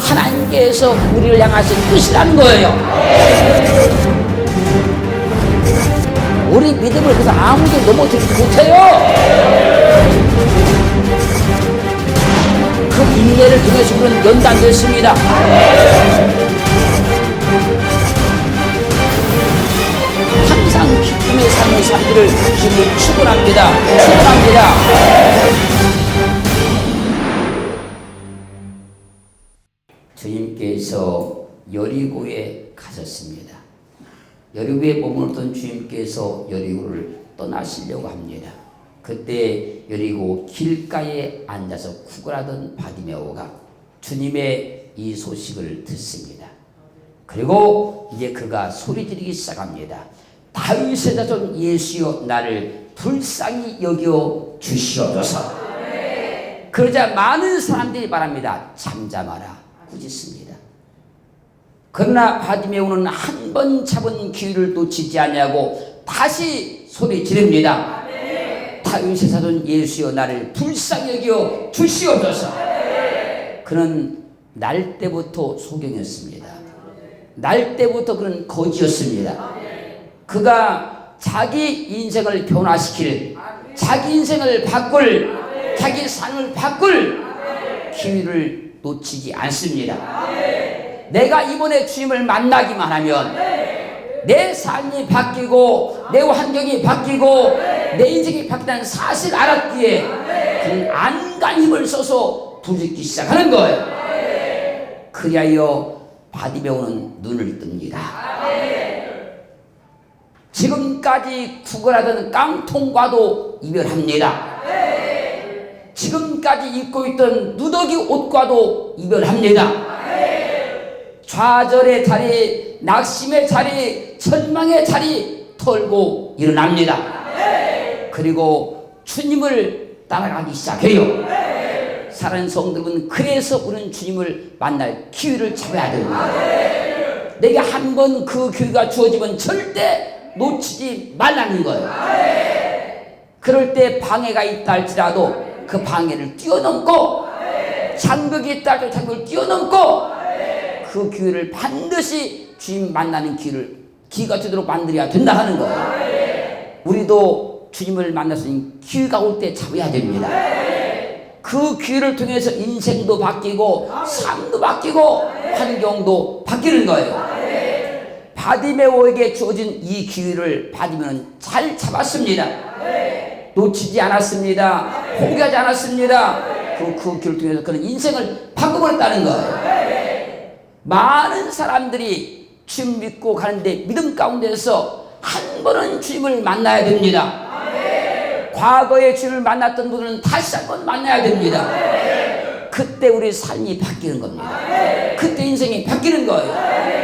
하나님께서 우리를 향하신 뜻이라는 거예요. 우리 믿음을 그래서 아무도 넘어뜨리지 못해요. 그 인내를 통해서 우리는 연단됐습니다. 기쁨의 삶을 살기를 주님을 축원합니다. 축원합니다. 주님께서 여리고에 가셨습니다. 여리고에 머물던 주님께서 여리고를 떠나시려고 합니다. 그때 여리고 길가에 앉아서 구걸하던 바디메오가 주님의 이 소식을 듣습니다. 그리고 이제 그가 소리 지르기 시작합니다. 다윗의 자손 예수여 나를 불쌍히 여겨 주시옵소서. 그러자 많은 사람들이 말합니다. 잠잠하라. 꾸짖습니다. 그러나 바디메오는 한 번 잡은 기회를 놓치지 않냐고 다시 소리 지릅니다. 다윗의 사돈 예수여 나를 불쌍히 여겨 주시옵소서. 그는 날 때부터 소경이었습니다. 날 때부터 그는 거지였습니다. 그가 자기 인생을 변화시킬, 자기 인생을 바꿀, 자기 삶을 바꿀 기회를 놓치지 않습니다. 내가 이번에 주님을 만나기만 하면 내 삶이 바뀌고 내 환경이 바뀌고 내 인생이 바뀐다는 사실 알았기에 그는 안간 힘을 써서 부르기 시작하는 거예요. 그리하여 바디메오는 눈을 뜹니다. 지금까지 구걸하던 깡통과도 이별합니다. 지금까지 입고 있던 누더기 옷과도 이별합니다. 좌절의 자리, 낙심의 자리, 절망의 자리 털고 일어납니다. 그리고 주님을 따라가기 시작해요. 사랑하는 성도는 그래서 우리는 주님을 만날 기회를 잡아야 됩니다. 내게 한 번 그 기회가 주어지면 절대 놓치지 말라는 거예요. 그럴 때 방해가 있다 할지라도 그 방해를 뛰어넘고 장벽이 있다 할지라도 장벽을 뛰어넘고 그 기회를 반드시 주님 만나는 기회를 기가 되도록 만들어야 된다 하는 거예요. 우리도 주님을 만나서 기회가 올 때 잡아야 됩니다. 그 기회를 통해서 인생도 바뀌고 삶도 바뀌고 환경도 바뀌는 거예요. 바디메오에게 주어진 이 기회를 바디메오는 잘 잡았습니다. 놓치지 않았습니다. 포기하지 않았습니다. 그, 그 기회를 통해서 그는 인생을 바꿔버렸다는 거예요. 많은 사람들이 주님 믿고 가는데 믿음 가운데서 한 번은 주님을 만나야 됩니다. 과거에 주님을 만났던 분들은 다시 한 번 만나야 됩니다. 그때 우리 삶이 바뀌는 겁니다. 그때 인생이 바뀌는 거예요.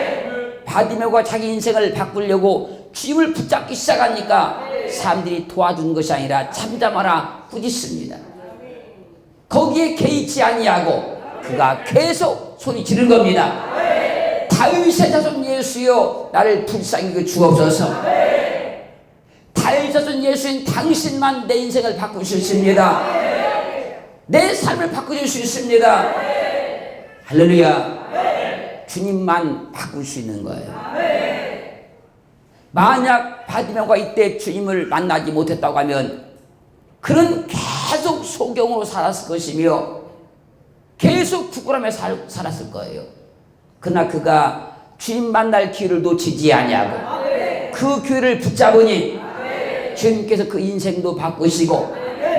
바디메오가 자기 인생을 바꾸려고 주님을 붙잡기 시작하니까 사람들이 도와준 것이 아니라 잠잠하라 꾸짖습니다. 거기에 개의치 아니하고 그가 계속 소리 지른 겁니다. 다윗의 자손 예수여 나를 불쌍히 그 주옵소서. 다윗의 자손 예수인 당신만 내 인생을 바꿀 수 있습니다. 내 삶을 바꿔줄 수 있습니다. 할렐루야. 주님만 있는 거예요. 만약 바디메오가 이때 주님을 만나지 못했다고 하면 그는 계속 소경으로 살았을 것이며 계속 부끄러움에 살, 살았을 거예요. 그러나 그가 주님 만날 기회를 놓치지 아니하고 그 기회를 붙잡으니 주님께서 그 인생도 바꾸시고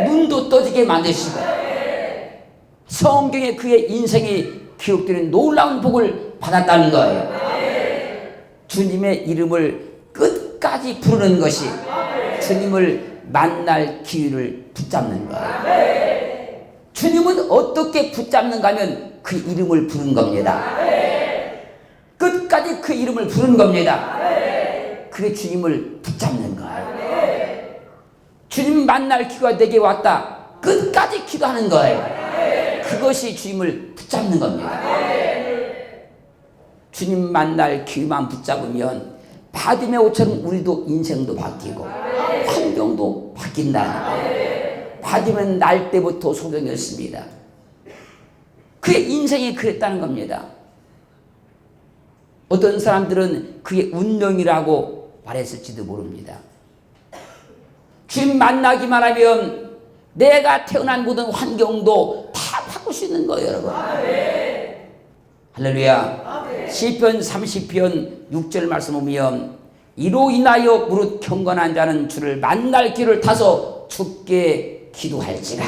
눈도 떠지게 만드시고 성경에 그의 인생이 기록되는 놀라운 복을 받았다는 거예요. 주님의 이름을 끝까지 부르는 것이 주님을 만날 기회를 붙잡는 거예요. 주님은 어떻게 붙잡는가 하면 그 이름을 부른 겁니다. 끝까지 그 이름을 부른 겁니다. 그게 주님을 붙잡는 거예요. 주님 만날 기회가 내게 왔다. 끝까지 기도하는 거예요. 그것이 주님을 붙잡는 겁니다. 주님 만날 기회만 붙잡으면 바디메오처럼 우리도 인생도 바뀌고 환경도 바뀐다. 받으면 날 때부터 소경이었습니다. 그의 인생이 그랬다는 겁니다. 어떤 사람들은 그게 운명이라고 말했을지도 모릅니다. 주님 만나기만 하면 내가 태어난 모든 환경도 다 바꿀 수 있는 거예요, 여러분. 할렐루야. 시편 30편 6절 말씀 보면 이로 인하여 무릇 경건한 자는 주를 만날 길을 타서 죽게 기도할지라.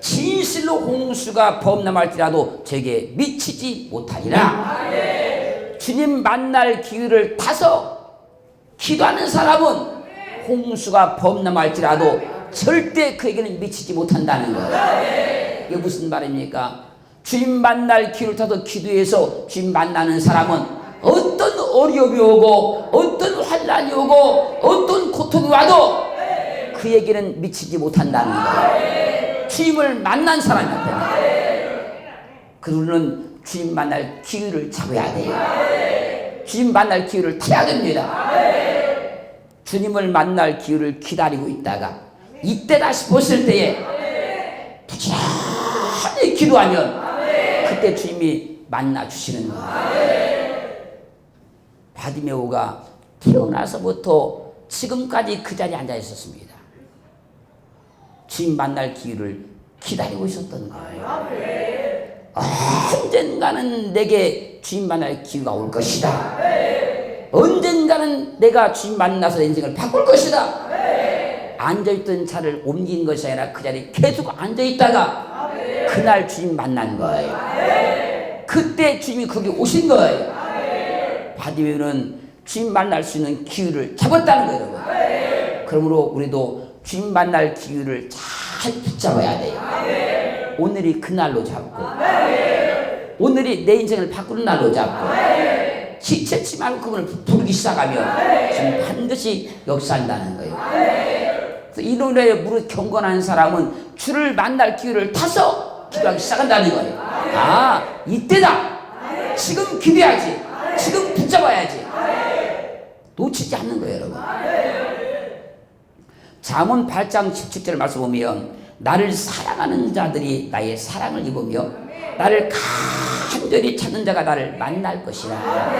진실로 홍수가 범람할지라도 제게 미치지 못하리라. 주님 만날 기회를 타서 기도하는 사람은 홍수가 범람할지라도 절대 그에게는 미치지 못한다는 거예요. 이게 무슨 말입니까? 주님 만날 기회를 타서 기도해서 주님 만나는 사람은 어떤 어려움이 오고 어떤 환란이 오고 어떤 고통이 와도 그에게는 미치지 못한다는 거예요. 주님을 만난 앞에 그들은 주님 만날 기회를 잡아야 돼요. 주님 만날 기회를 타야 됩니다. 주님을 만날 기회를 기다리고 있다가 이때다 싶었을 때에 부지런히 기도하면 그때 주님이 만나 주시는 거예요. 바디메오가 태어나서부터 지금까지 그 자리에 앉아 있었습니다. 주님 만날 기회를 기다리고 있었던 거예요. 언젠가는 내게 주님 만날 기회가 올 것이다. 언젠가는 내가 주님 만나서 내 인생을 바꿀 것이다. 앉아있던 차를 옮긴 것이 아니라 그 자리에 계속 앉아있다가 그날 주님 만난 거예요. 그때 주님이 거기 오신 거예요. 바디메오는 주님 만날 수 있는 기회를 잡았다는 거예요, 여러분. 그러므로 우리도 주님 만날 기회를 잘 붙잡아야 돼요. 오늘이 그날로 잡고, 오늘이 내 인생을 바꾸는 날로 잡고, 지체치 말고 그분을 부르기 시작하면 주님 반드시 역사한다는 거예요. 이 노래에 무릇 경건한 사람은 주를 만날 기회를 타서 기도하기 시작한다는 거예요. 아, 이때다! 지금 기도해야지. 지금 붙잡아야지. 놓치지 않는 거예요, 여러분. 잠언 8장 17절 말씀 보면 나를 사랑하는 자들이 나의 사랑을 입으며 나를 간절히 찾는 자가 나를 만날 것이라.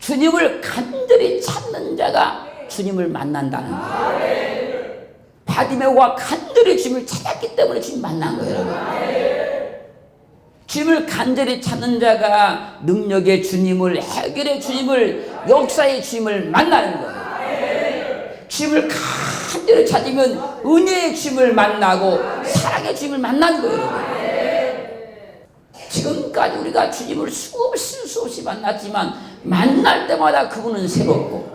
주님을 간절히 찾는 자가 주님을 만난다는 거예요. 바디메오가 간절히 주님을 찾았기 때문에 주님 만난 거예요, 여러분. 주님을 간절히 찾는 자가 능력의 주님을 해결의 주님을 역사의 주님을 만나는 거예요. 주님을 간절히 찾으면 은혜의 주님을 만나고 사랑의 주님을 만나는 거예요. 여러분. 지금까지 우리가 주님을 수없이 수없이 만났지만 만날 때마다 그분은 새롭고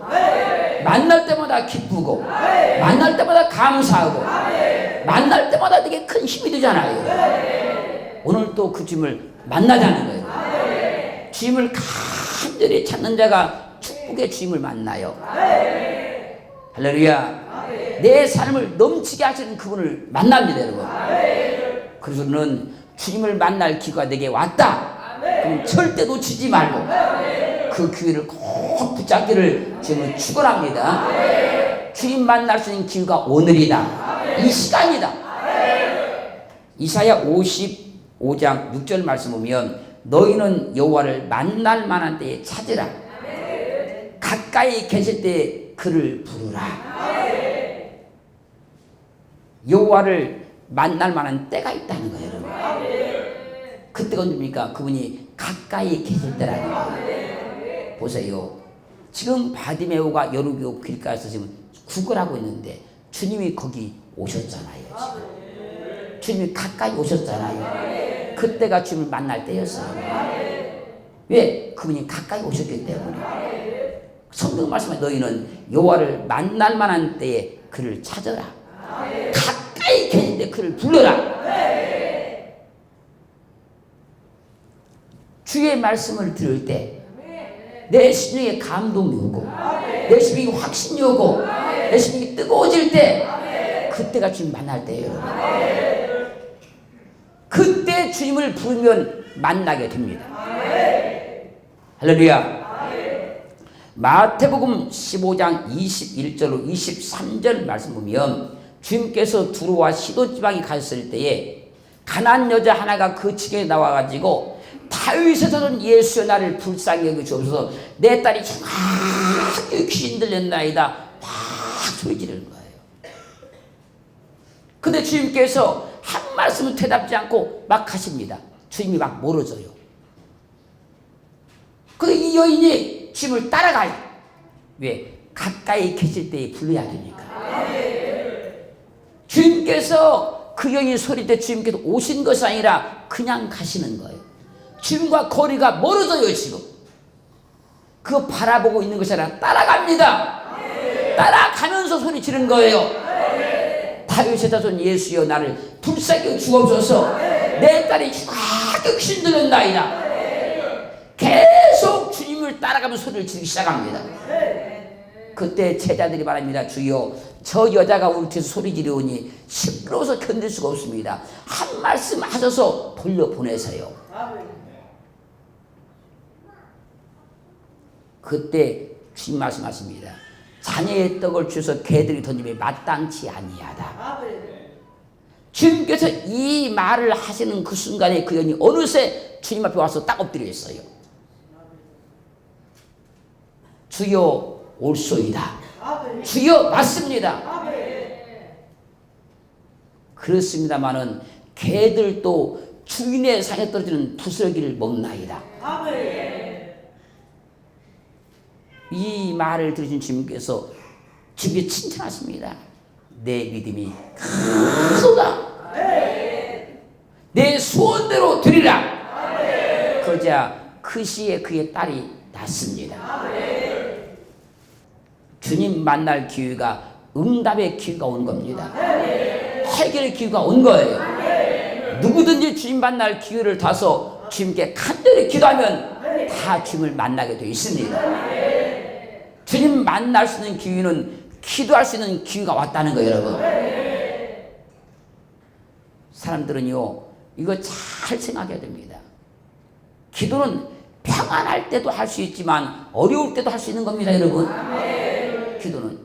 만날 때마다 기쁘고 만날 때마다 감사하고 만날 때마다 되게 큰 힘이 되잖아요. 오늘 또 그 주님을 만나자는 거예요. 주님을 간절히 찾는 자가 축복의 주님을 만나요. 할렐루야. 내 삶을 넘치게 하시는 그분을 만납니다, 여러분. 그래서 는 주님을 만날 기회가 내게 왔다. 그럼 절대 놓치지 말고 그 기회를 꼭 붙잡기를 지금 축원합니다. 주님 만날 수 있는 기회가 오늘이다. 이 시간이다. 이사야 55장 6절 말씀 보면 너희는 여호와를 만날 만한 때에 찾으라. 가까이 계실 때 그를 부르라. 여호와를 만날 만한 때가 있다는 거예요, 여러분. 그때가 언제입니까? 그분이 가까이 계실 때라는 거예요. 보세요. 지금 바디메오가 여루교 길가에서 지금 구걸하고 있는데 주님이 거기 오셨잖아요. 지금. 주님이 가까이 오셨잖아요. 그때가 주님을 만날 때였어요. 왜? 그분이 가까이 오셨기 때문에. 성경 말씀에 너희는 여호와를 만날 만한 때에 그를 찾아라. 그를 불러라. 주의 말씀을 들을 때 내 심령에 감동이 오고 내 심령이 확신이 오고 내 심령이 뜨거워질 때 그때가 주님 만날 때예요. 그때 주님을 부르면 만나게 됩니다. 할렐루야. 마태복음 15장 21절로 23절 말씀 보면 주님께서 두루와 시돈 지방에 갔을 때에 가난 여자 하나가 그 측에 나와가지고 다윗의 자손 예수여 나를 불쌍히 여겨 주옵소서 내 딸이 정확히 귀신 들렸나이다 막 소리 지르는 거예요. 근데 주님께서 한 말씀은 대답지 않고 막 하십니다. 주님이 막 멀어져요. 근데 이 여인이 주님을 따라가요. 왜? 가까이 계실 때에 불러야 되니까. 주님께서 그 여인 소리 때 주님께서 오신 것이 아니라 그냥 가시는 거예요. 주님과 거리가 멀어져요, 지금. 그거 바라보고 있는 것이 아니라 따라갑니다. 따라가면서 소리 지른 거예요. 다윗의 자손 예수여 나를 불쌍히 주옵소서 내 딸이 쫙 신들렸나이다 계속 주님을 따라가면서 소리를 지르기 시작합니다 그때 제자들이 말합니다 주여 저 여자가 뒤에서 소리 지르오니 시끄러워서 견딜 수가 없습니다 한 말씀 하셔서 돌려보내세요 그때 주님 말씀하십니다 자녀의 떡을 주서 개들이 던짐에 마땅치 아니하다. 주님께서 이 말을 하시는 그 순간에 그 여인이 어느새 주님 앞에 와서 딱 엎드려 있어요. 주여 올소이다. 주여 맞습니다. 그렇습니다마는 개들도 주인의 상에 떨어지는 부스러기를 먹나이다. 이 말을 들으신 주님께서 주님께 칭찬하십니다. 내 믿음이 크다. 내 소원대로 드리라. 그러자 그 시에 그의 딸이 낳습니다. 주님 만날 기회가 응답의 기회가 온 겁니다. 해결의 기회가 온 거예요. 누구든지 주님 만날 기회를 타서 주님께 간절히 기도하면 다 주님을 만나게 되어 있습니다. 주님 만날 수 있는 기회는 기도할 수 있는 기회가 왔다는 거예요, 여러분. 사람들은요, 이거 잘 생각해야 됩니다. 기도는 평안할 때도 할 수 있지만 어려울 때도 할 수 있는 겁니다, 여러분. 기도는.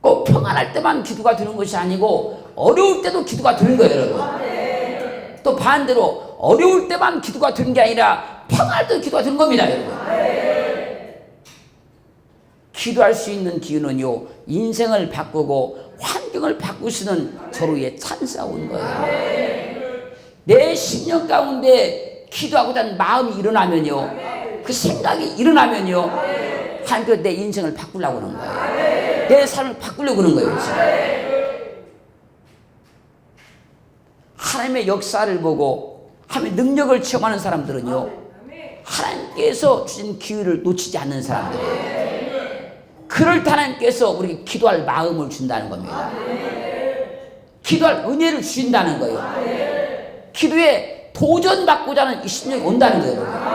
꼭 평안할 때만 기도가 되는 것이 아니고 어려울 때도 기도가 되는 거예요, 여러분. 또 반대로 어려울 때만 기도가 되는 게 아니라 평안할 때 기도가 되는 겁니다, 여러분. 기도할 수 있는 기회는요, 인생을 바꾸고 환경을 바꾸시는 서로의 찬스가 온 거예요. 내 심령 가운데 기도하고자 하는 마음이 일어나면요, 그 생각이 일어나면요, 하나님께서 내 인생을 바꾸려고 하는 거예요. 내 삶을 바꾸려고 하는 거예요, 지금. 하나님의 역사를 보고 하나님의 능력을 체험하는 사람들은요, 하나님께서 주신 기회를 놓치지 않는 사람들이에요. 그럴 때 하나님께서 우리에게 기도할 마음을 준다는 겁니다. 기도할 은혜를 주신다는 거예요. 기도에 도전받고자 하는 이 심령이 온다는 거예요.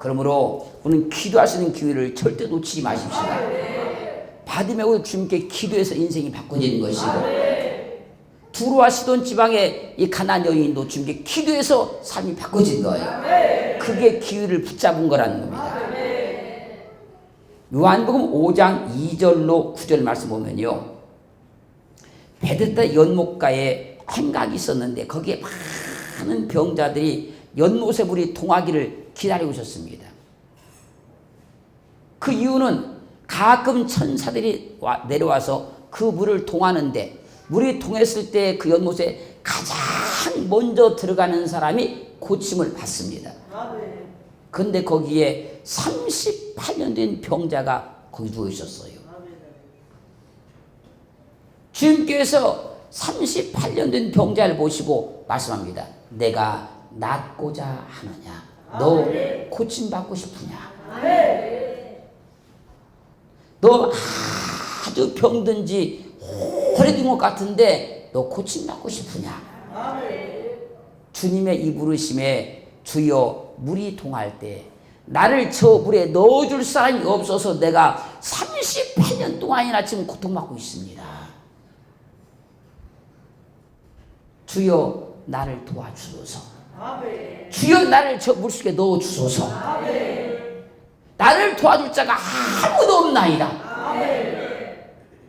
그러므로 우리는 있는 기회를 절대 놓치지 마십시오. 받으면 주님께 기도해서 인생이 바꿔지는 것이고 두루와 시돈 지방의 이 가난 여인도 주님께 기도해서 삶이 바꿔진 거예요. 그게 기회를 붙잡은 거라는 겁니다. 요한복음 5장 2절로 9절 말씀 보면요. 베데타 연못가에 행각이 있었는데 거기에 많은 병자들이 연못에 물이 동하기를 기다리고 있었습니다. 그 이유는 가끔 천사들이 와, 내려와서 그 물을 동하는데 물이 통했을 때 그 연못에 가장 먼저 들어가는 사람이 고침을 받습니다. 근데 거기에 38년 된 병자가 거기 누워 있었어요. 주님께서 38년 된 병자를 보시고 말씀합니다. 내가 낫고자 하느냐? 너 고침받고 싶으냐? 너 아주 병든지 오래된 것 같은데 너 고침받고 싶으냐? 주님의 이 부르심에 주여 물이 통할 때 나를 저 물에 넣어줄 사람이 없어서 내가 38년 동안이나 지금 고통받고 있습니다. 주여 나를 도와주소서. 주여 나를 저 물속에 넣어주소서. 나를 도와줄 자가 아무도 없나이다.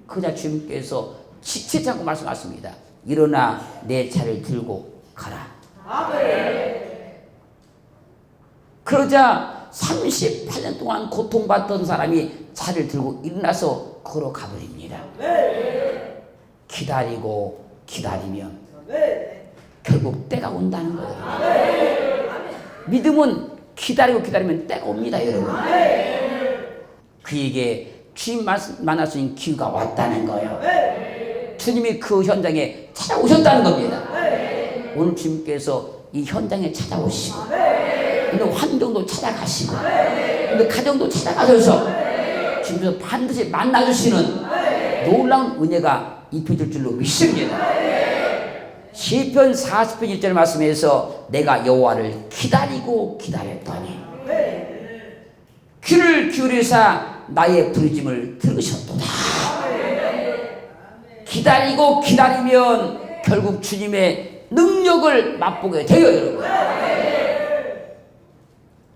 그자 주님께서 지체치 않고 말씀하십니다. 일어나 내 차를 들고 가라. 그러자 38년 동안 고통받던 사람이 차를 들고 일어나서 걸어가 버립니다. 기다리고 기다리면 결국 때가 온다는 거예요. 믿음은 기다리고 기다리면 때가 옵니다, 여러분. 그에게 주님 만날 수 있는 기회가 왔다는 거예요. 주님이 그 현장에 찾아오셨다는 겁니다. 오늘 주님께서 이 현장에 찾아오시고, 오늘 환경도 찾아가시고, 오늘 가정도 찾아가셔서 주님께서 반드시 만나주시는 놀라운 은혜가 입혀질 줄로 믿습니다. 시편 40편 1절 말씀에서 내가 여호와를 기다리고 기다렸더니 귀를 기울이사 나의 부르짐을 들으셨도다. 기다리고 기다리면 결국 주님의 능력을 맛보게 돼요, 여러분.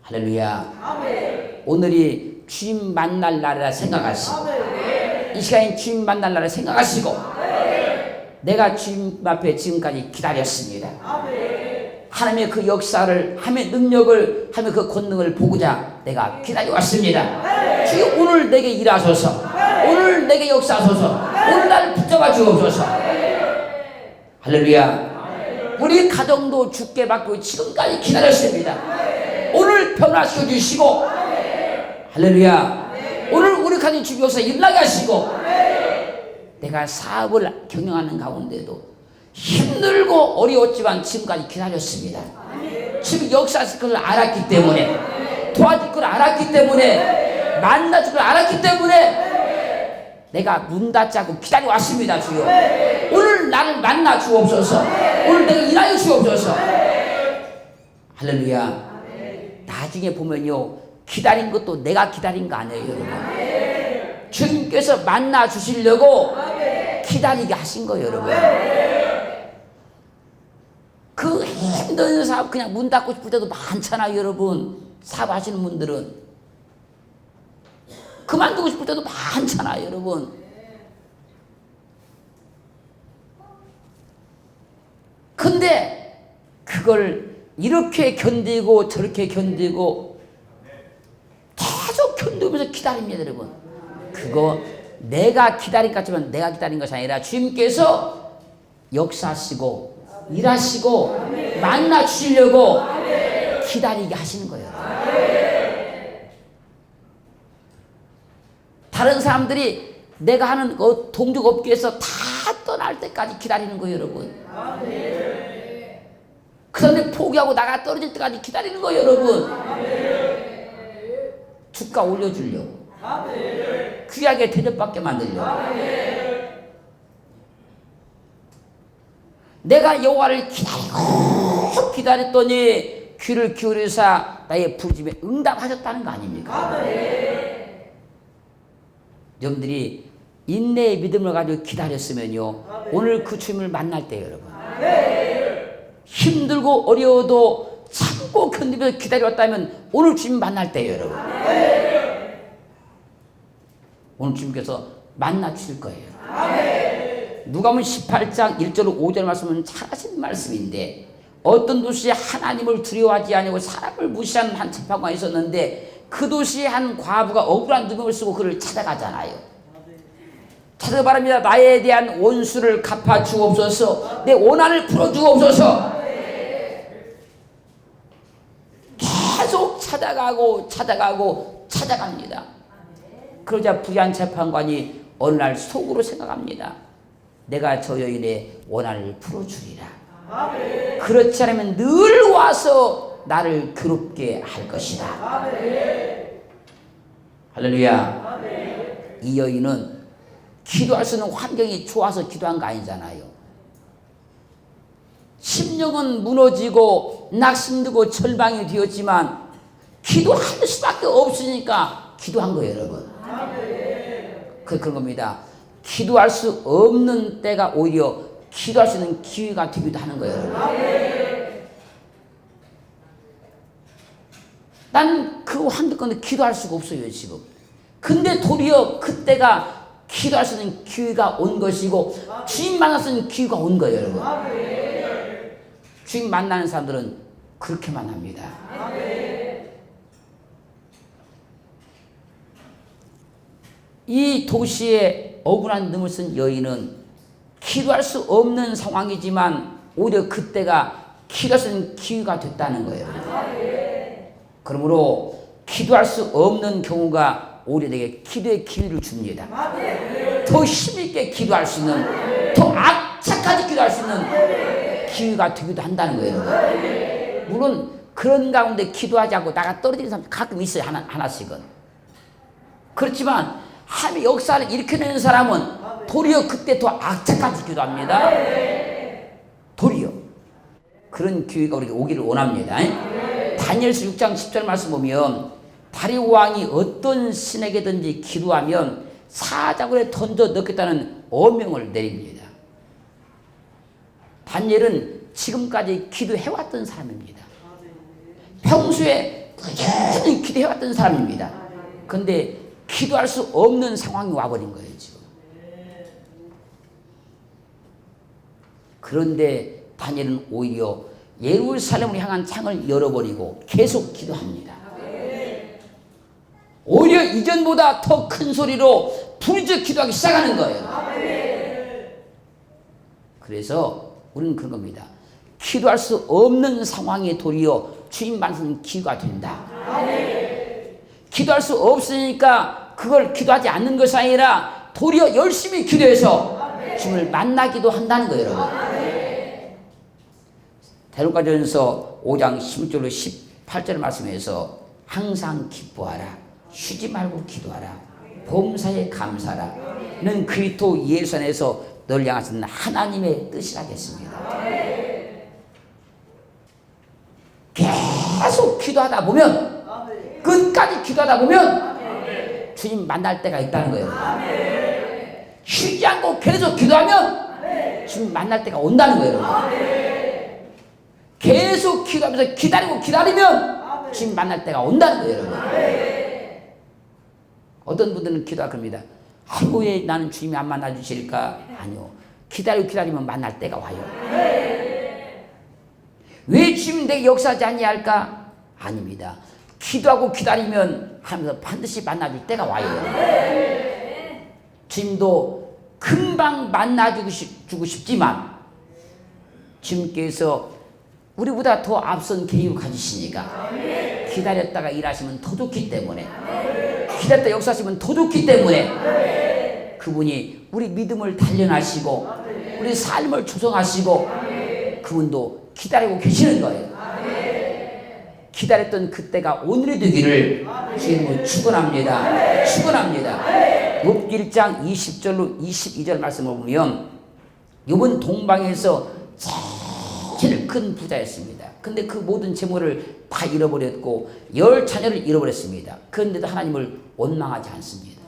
할렐루야. 오늘이 주님 만날 날이라 생각하시고, 이 시간이 주님 만날 날이라 생각하시고, 내가 주님 앞에 지금까지 기다렸습니다. 하나님의 그 역사를, 하나님의 능력을, 하나님의 그 권능을 보고자 내가 기다려왔습니다. 주여 오늘 내게 일하소서. 오늘 내게 역사하소서. 오늘 날 붙잡아 주옵소서. 할렐루야. 우리 가정도 죽게 받고 지금까지 기다렸습니다. 오늘 변화시켜 주시고, 할렐루야. 오늘 우리 가정 주기 역사 일나게 하시고, 내가 사업을 경영하는 가운데도 힘들고 어려웠지만 지금까지 기다렸습니다. 지금 역사할 것을 알았기 때문에 도와줄 걸 알았기 때문에 만나줄 걸 알았기 때문에 내가 문 닫지 않고 기다려 왔습니다 주여. 오늘 나를 만나 주옵소서. 오늘 내가 일하여 주옵소서. 할렐루야. 나중에 보면요 기다린 것도 내가 기다린 거 아니에요 여러분. 주님께서 만나 주시려고 기다리게 하신 거예요 여러분 그 힘든 사업 그냥 문 닫고 싶을 때도 많잖아요, 여러분. 사업하시는 분들은. 그만두고 싶을 때도 많잖아요, 여러분. 근데 그걸 이렇게 견디고 저렇게 견디고 계속 견디면서 기다립니다, 여러분. 그거 내가 기다린 것 같지만 내가 기다린 것이 아니라 주님께서 역사하시고 일하시고 만나 주시려고 기다리게 하시는 거예요. 다른 사람들이 내가 하는 그 동족 업계에서 다 떠날 때까지 기다리는 거예요, 여러분. 그 사람들 포기하고 나가 떨어질 때까지 기다리는 거예요, 여러분. 주가 올려주려고. 귀하게 대접받게 만들려고. 내가 여호와를 기다리고 기다렸더니 귀를 기울여서 나의 부르짐에 응답하셨다는 거 아닙니까? 여러분들이 인내의 믿음을 가지고 기다렸으면요 오늘 그 주님을 만날 때 여러분 힘들고 어려워도 참고 견디면서 기다려왔다면 오늘 주님 만날 때 여러분 오늘 주님께서 만나 주실 거예요. 누가복음 18장 1절 5절 말씀은 잘하신 말씀인데 어떤 도시에 하나님을 두려워하지 아니고 사람을 무시하는 한 재판관이 있었는데 그 도시에 한 과부가 억울한 누명을 쓰고 그를 찾아가잖아요. 찾아 바랍니다. 나에 대한 원수를 갚아 주옵소서. 내 원한을 풀어 주옵소서. 계속 찾아가고 찾아가고 찾아갑니다. 그러자 부한 재판관이 어느 날 속으로 생각합니다. 내가 저 여인의 원한을 풀어주리라. 그렇지 않으면 늘 와서 나를 괴롭게 할 것이다. 할렐루야. 이 여인은 기도할 수 있는 환경이 좋아서 기도한 거 아니잖아요. 심령은 무너지고 낙심되고 절망이 되었지만 기도할 수밖에 없으니까 기도한 거예요, 여러분. 그 그런 겁니다. 기도할 수 없는 때가 오히려 기도할 수 있는 기회가 되기도 하는 거예요. 여러분. 난그 환경 가운데 기도할 수가 없어요, 지금. 근데 도리어 그때가 기도할 수 있는 기회가 온 것이고 주님 만날 수 있는 기회가 온 거예요, 여러분. 주님 만나는 사람들은 그렇게 만납니다. 이 도시에 억울한 눈을 쓴 여인은 기도할 수 없는 상황이지만 오히려 그때가 기도할 수 있는 기회가 됐다는 거예요. 그러므로 기도할 수 없는 경우가 오히려 내게 기도의 기회를 줍니다. 더 힘있게 기도할 수 있는, 더 악착까지 기도할 수 있는 기회가 되기도 한다는 거예요. 물론 그런 가운데 기도하지 않고 나가 떨어지는 사람 가끔 있어요. 하나, 하나씩은. 그렇지만 하나님의 역사를 일으켜내는 사람은 도리어 그때 더 악착까지 기도합니다. 도리어. 그런 기회가 우리에게 오기를 원합니다. 다니엘서 6장 10절 말씀 보면 다리오 왕이 어떤 신에게든지 기도하면 사자굴에 던져 넣겠다는 어명을 내립니다. 다니엘은 지금까지 기도해왔던 사람입니다. 평소에 꾸준히 기도해왔던 사람입니다. 근데 기도할 수 없는 상황이 와버린 거예요, 지금. 그런데 다니엘은 오히려 예루살렘을 향한 창을 열어버리고 계속 기도합니다. 오히려 이전보다 더 큰 소리로 부르짖어 기도하기 시작하는 거예요. 그래서 우리는 그런 겁니다. 기도할 수 없는 상황에 도리어 주님 말씀 기회가 된다. 기도할 수 없으니까 그걸 기도하지 않는 것이 아니라 도리어 열심히 기도해서 주님을 만나기도 한다는 거예요, 여러분. 대로가전서 5장 16절로 18절 말씀에서 항상 기뻐하라. 쉬지 말고 기도하라. 범사에 감사하라. 는 그리스도 예수 안에서 널 향하신 하나님의 뜻이라겠습니다. 계속 기도하다 보면 끝까지 기도하다 보면 주님 만날 때가 있다는 거예요. 쉬지 않고 계속 기도하면 주님 만날 때가 온다는 거예요. 계속 기도하면서 기다리고 기다리면 주님 만날 때가 온다는 거예요, 여러분. 어떤 분들은 기도할 겁니다. 아이고, 왜 나는 주님이 안 만나 주실까? 아니요. 기다리고 기다리면 만날 때가 와요. 왜 주님 내게 역사하지 않냐 할까? 아닙니다. 기도하고 기다리면 하면서 반드시 만나줄 때가 와요. 주님도 금방 만나주고 싶, 주고 싶지만 주님께서 우리보다 더 앞선 계획을 가지시니까 기다렸다가 일하시면 더 좋기 때문에 기다렸다 역사하시면 더 좋기 때문에 그분이 우리 믿음을 단련하시고 우리 삶을 조성하시고 그분도 기다리고 계시는 거예요. 기다렸던 그때가 오늘이 되기를 주님은 축원합니다. 축원합니다. 욥 1장 20절로 22절 말씀을 보면 욥은 동방에서 제일 큰 부자였습니다. 근데 그 모든 재물을 다 잃어버렸고 열 자녀를 잃어버렸습니다. 그런데도 하나님을 원망하지 않습니다.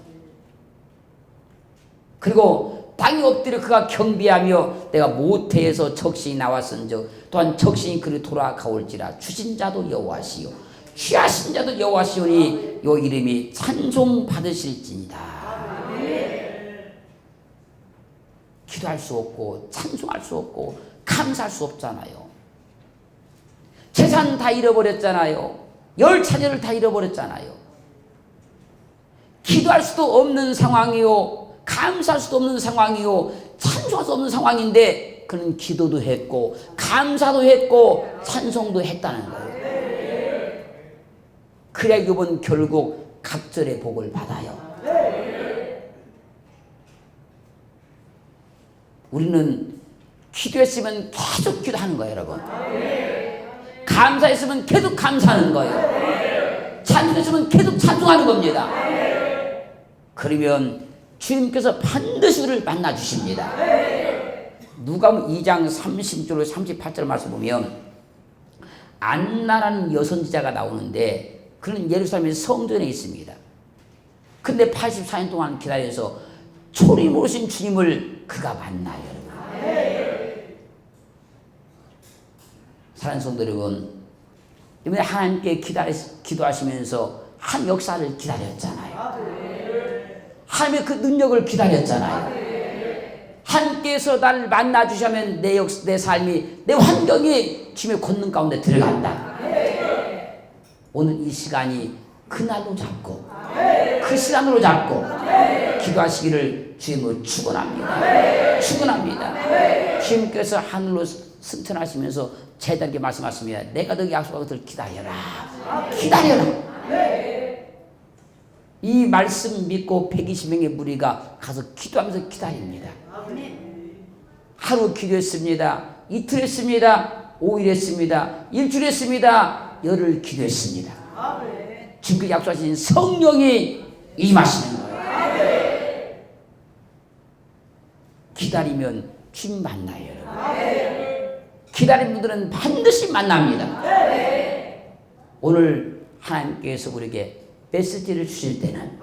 그리고 땅이 엎드려 그가 경비하며 내가 모태에서 적신이 나왔은즉 또한 적신이 그리 돌아가올지라 주신 자도 여호와시요 취하신 자도 여호와시오니 요 이름이 찬송 받으실지니다. 기도할 수 없고 찬송할 수 없고 감사할 수 없잖아요. 재산 다 잃어버렸잖아요. 열 자녀를 다 잃어버렸잖아요. 기도할 수도 없는 상황이요. 감사할 수도 없는 상황이요. 찬송할 수 없는 상황인데 그는 기도도 했고 감사도 했고 찬송도 했다는 거예요. 그래야 이번 결국 각절의 복을 받아요. 우리는 기도했으면 계속 기도하는 거예요, 여러분. 감사했으면 계속 감사하는 거예요. 찬송했으면 계속 찬송하는 겁니다. 그러면 주님께서 반드시 우리를 만나 주십니다. 누가 2장 30절 38절 말씀 보면 안나라는 여선지자가 나오는데 그는 예루살렘의 성전에 있습니다. 근데 84년 동안 기다려서 초리 모르신 주님을 그가 만나요. 사랑하는 성도 여러분, 이번에 하나님께 기다리, 기도하시면서 한 역사를 기다렸잖아요. 하나님의 그 능력을 기다렸잖아요. 하나님께서 나를 만나 주시면 내 역, 내 삶이, 내 환경이 주님의 권능 가운데 들어간다. 오늘 이 시간이 그날로 잡고 그 시간으로 잡고 기도하시기를 주님을 축원합니다. 축원합니다. 주님께서 하늘로 승천하시면서 제자에게 말씀하십니다. 내가 너희 약속한 것을 기다려라. 기다려라. 이 말씀 믿고 120명의 무리가 가서 기도하면서 기다립니다. 하루 기도했습니다. 이틀 했습니다. 5일 했습니다. 일주일 했습니다. 열흘 기도했습니다. 지금 약속하신 성령이 임하시는 거예요. 기다리면 주님 만나요. 기다린 분들은 반드시 만납니다. 오늘 하나님께서 우리에게 메시지를 주실 때는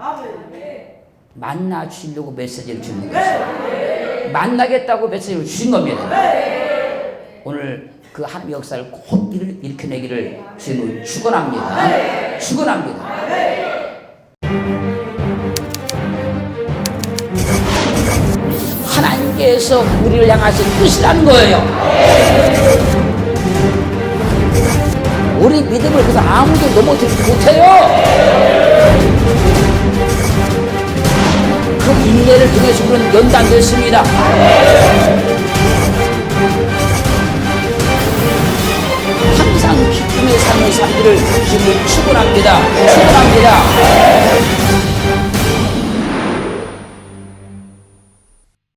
만나 주시려고 메시지를 주는 것이에요. 만나겠다고 메시지를 주신 겁니다. 오늘 그 하나님의 역사를 곧 일- 일으켜내기를 주님을 축원합니다. 축원합니다. 하나님께서 우리를 향하신 뜻이라는 거예요. 우리 믿음을 그래서 아무도 넘어뜨리지 못해요. 그 인내를 통해서 우리는 연단됐습니다. 항상 기쁨의 삶을 살기를 주님을 축원합니다. 축원합니다.